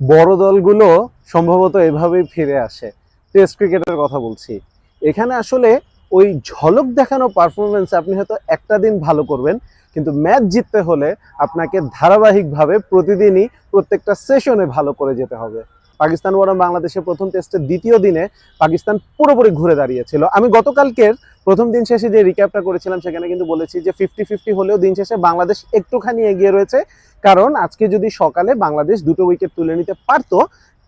বড় দলগুলো সম্ভবত এভাবেই ফিরে আসে। টেস্ট ক্রিকেটের কথা বলছি। এখানে আসলে ওই ঝলক দেখানো পারফরমেন্স আপনি হয়তো একটা দিন ভালো করবেন, কিন্তু ম্যাচ জিততে হলে আপনাকে ধারাবাহিকভাবে প্রতিদিনই প্রত্যেকটা সেশনে ভালো করে যেতে হবে। পাকিস্তান বনাম বাংলাদেশের প্রথম টেস্টের দ্বিতীয় দিনে পাকিস্তান পুরোপুরি ঘুরে দাঁড়িয়েছিল। আমি গতকালকের প্রথম দিন শেষে যে রিক্যাপটা করেছিলাম, সেখানে কিন্তু বলেছি যে ফিফটি ফিফটি হলেও দিন শেষে বাংলাদেশ একটুখানি এগিয়ে রয়েছে। কারণ আজকে যদি সকালে বাংলাদেশ দুটো উইকেট তুলে নিতে পারতো,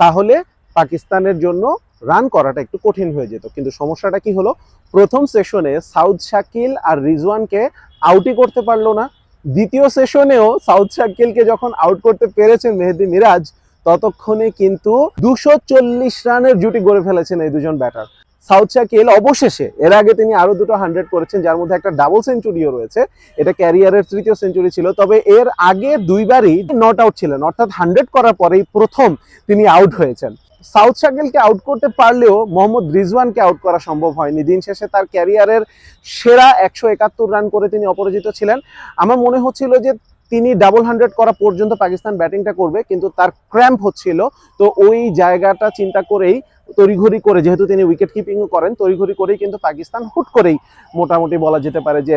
তাহলে পাকিস্তানের জন্য রান করাটা একটু কঠিন হয়ে যেত। কিন্তু সমস্যাটা কি হলো? প্রথম সেশনে সাউথ শাকিল আর রিজওয়ানকে আউটই করতে পারল না। দ্বিতীয় সেশনেও সাউথ শাকিলকে যখন আউট করতে পেরেছেন মেহেদি মিরাজ ততক্ষণে কিন্তু দুশো চল্লিশ রানের জুটি গড়ে ফেলেছেন এই দুজন ব্যাটার সাউথ শাকিল অবশেষে, এর আগে তিনি আরও দুটো হান্ড্রেড করেছেন, যার মধ্যে একটা ডাবল সেঞ্চুরিও রয়েছে। এটা ক্যারিয়ারের তৃতীয় সেঞ্চুরি ছিল, তবে এর আগে দুইবারই নট আউট ছিলেন, অর্থাৎ হান্ড্রেড করার পরেই প্রথম তিনি আউট হয়েছেন। সাউথ শাকিলকে আউট করতে পারলেও মোহাম্মদ রিজওয়ানকে আউট করা সম্ভব হয়নি। দিন শেষে তার ক্যারিয়ারের সেরা একশো একাত্তর রান করে তিনি অপরাজিত ছিলেন। আমার মনে হচ্ছিল যে তিনি ডাবল হান্ড্রেড করা পর্যন্ত পাকিস্তান ব্যাটিংটা করবে, কিন্তু তার ক্র্যাম্প হচ্ছিল। তো ওই জায়গাটা চিন্তা করেই তড়িঘড়ি করে, যেহেতু তিনি উইকেট কিপিংও করেন, তড়িঘড়ি করেই কিন্তু পাকিস্তান হুট করেই মোটামুটি বলা যেতে পারে যে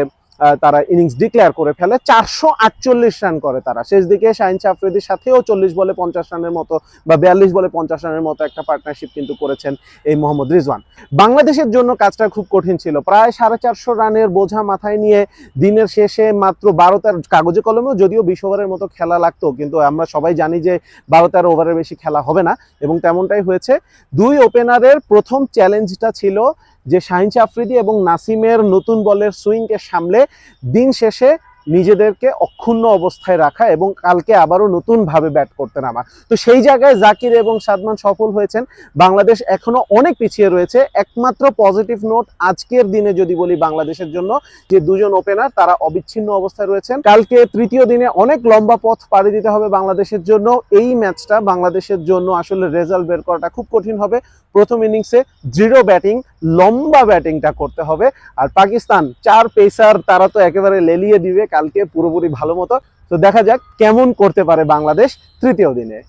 তারা ইনিংস ডিক্লেয়ার করে ফেলে। চারশো আটচল্লিশ রান করে তারা। শেষ দিকে শাহিন আফ্রিদির সাথেও চল্লিশ বলে পঞ্চাশ রানের মতো বা বিয়াল্লিশ বলে পঞ্চাশ রানের মতো একটা পার্টনারশিপ কিন্তু করেছেন এই মোহাম্মদ রিজওয়ান। বাংলাদেশের জন্য কাজটা খুব কঠিন ছিল। প্রায় সাড়ে চারশো রানের বোঝা মাথায় নিয়ে দিনের শেষে মাত্র বারো তেরো কাগজে কলমেও যদিও বিশ ওভারের মতো খেলা লাগতো, কিন্তু আমরা সবাই জানি যে বারো তেরো ওভারের বেশি খেলা হবে না এবং তেমনটাই হয়েছে। দুই ওপেনারের প্রথম চ্যালেঞ্জটা ছিল যে শাহিন আফ্রিদি এবং নাসিমের নতুন বলের সুইংকে সামলে দিন শেষে নিজেদেরকে অক্ষুণ্ণ অবস্থায় রাখা এবং কালকে আবারও নতুনভাবে ব্যাট করতে নামা। তো সেই জায়গায় জাকির এবং সাদমান সফল হয়েছেন। বাংলাদেশ এখনও অনেক পিছিয়ে রয়েছে। একমাত্র পজিটিভ নোট আজকের দিনে যদি বলি বাংলাদেশের জন্য, যে দুজন ওপেনার তারা অবিচ্ছিন্ন অবস্থায় রয়েছেন। কালকে তৃতীয় দিনে অনেক লম্বা পথ পাড়ি দিতে হবে বাংলাদেশের জন্য। এই ম্যাচটা বাংলাদেশের জন্য আসলে রেজাল্ট বের করাটা খুব কঠিন হবে। প্রথম ইনিংসে দৃঢ় ব্যাটিং লম্বা ব্যাটিংটা করতে হবে। আর পাকিস্তান, চার পেসার তারা তো একেবারে লেলিয়ে দিবে। কালকে পুরোপুরি ভালো মতো। তো দেখা যাক কেমন করতে পারে বাংলাদেশ তৃতীয় দিনে।